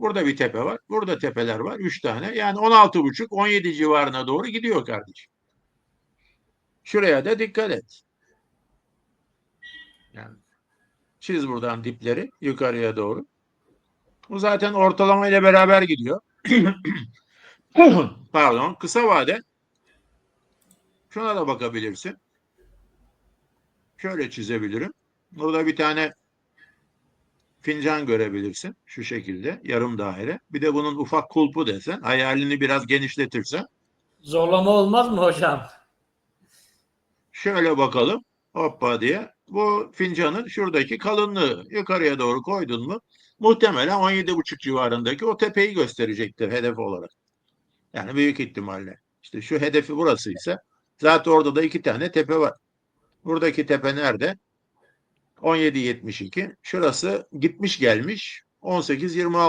Burada bir tepe var. Burada tepeler var. 3 tane. Yani 16,5 17 civarına doğru gidiyor kardeşim. Şuraya da dikkat et. Yani çiz buradan dipleri yukarıya doğru. Bu zaten ortalama ile beraber gidiyor. Pardon. Kısa vade. Şuna da bakabilirsin. Şöyle çizebilirim. Burada bir tane fincan görebilirsin. Şu şekilde. Yarım daire. Bir de bunun ufak kulpu desen. Hayalini biraz genişletirsen. Zorlama olmaz mı hocam? Şöyle bakalım. Hoppa diye. Bu fincanın şuradaki kalınlığı yukarıya doğru koydun mu muhtemelen 17,5 civarındaki o tepeyi gösterecektir hedef olarak. Yani büyük ihtimalle. İşte şu hedefi burasıysa zaten orada da iki tane tepe var. Buradaki tepe nerede? 17.72. Şurası gitmiş gelmiş 18.26.